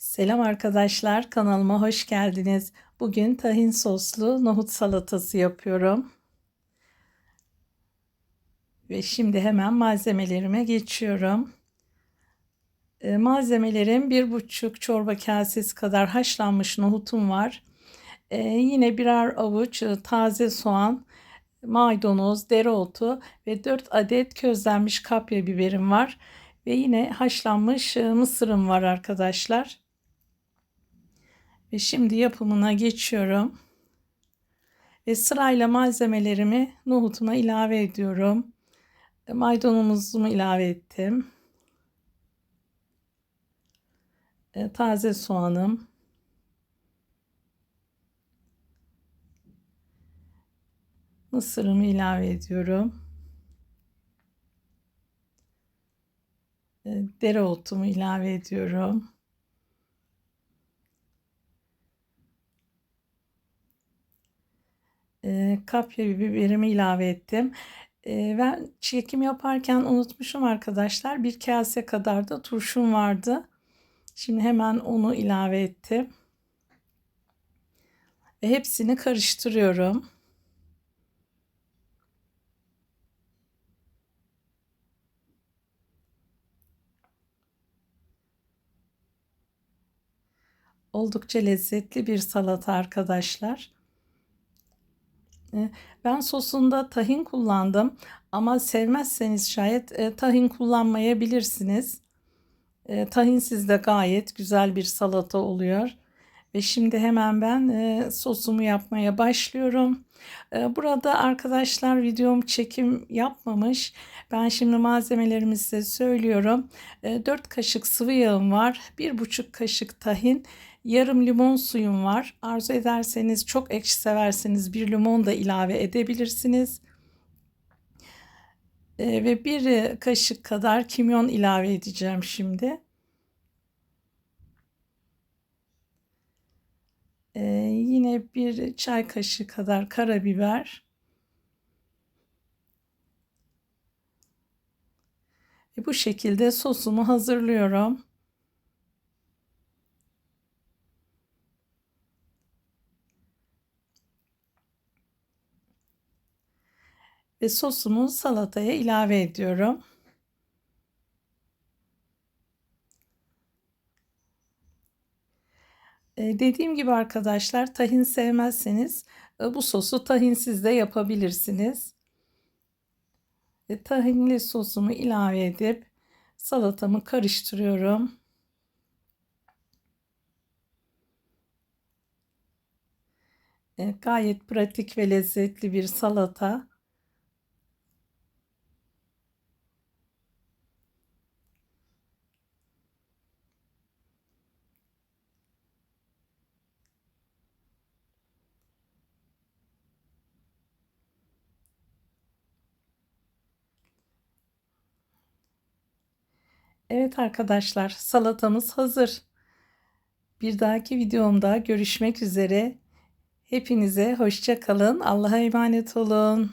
Selam arkadaşlar, kanalıma hoş geldiniz. Bugün tahin soslu nohut salatası yapıyorum. Ve şimdi hemen malzemelerime geçiyorum. E, malzemelerim bir buçuk çorba kasesi kadar haşlanmış nohutum var. E, yine birer avuç e, taze soğan, maydanoz, dereotu ve 4 adet közlenmiş kapya biberim var. Ve yine haşlanmış e, mısırım var arkadaşlar. Ve şimdi yapımına geçiyorum. Ve sırayla malzemelerimi nohutuma ilave ediyorum. E, Maydanozumuzu ilave ettim. E, Taze soğanım. Mısırımı ilave ediyorum. E, Dereotumu ilave ediyorum. e, kapya biberimi ilave ettim. Ben çekim yaparken unutmuşum arkadaşlar. Bir kase kadar da turşum vardı. Şimdi hemen onu ilave ettim. Ve hepsini karıştırıyorum. Oldukça lezzetli bir salata arkadaşlar. Ben sosunda tahin kullandım ama sevmezseniz şayet e, tahin kullanmayabilirsiniz. E, tahinsiz de gayet güzel bir salata oluyor. Ve şimdi hemen ben e, sosumu yapmaya başlıyorum. E, burada arkadaşlar videom çekim yapmamış. Ben şimdi malzemelerimi size söylüyorum. E, 4 kaşık sıvı yağım var. 1,5 kaşık tahin. Yarım limon suyum var. Arzu ederseniz çok ekşi severseniz bir limon da ilave edebilirsiniz. E, ve bir kaşık kadar kimyon ilave edeceğim şimdi. Ee, yine bir çay kaşığı kadar karabiber. Ve bu şekilde sosumu hazırlıyorum. Ve sosumu salataya ilave ediyorum. Dediğim gibi arkadaşlar tahin sevmezseniz e, bu sosu tahinsiz de yapabilirsiniz. E, tahinli sosumu ilave edip salatamı karıştırıyorum. E, gayet pratik ve lezzetli bir salata. Evet arkadaşlar salatamız hazır. Bir dahaki videomda görüşmek üzere. Hepinize hoşça kalın. Allah'a emanet olun.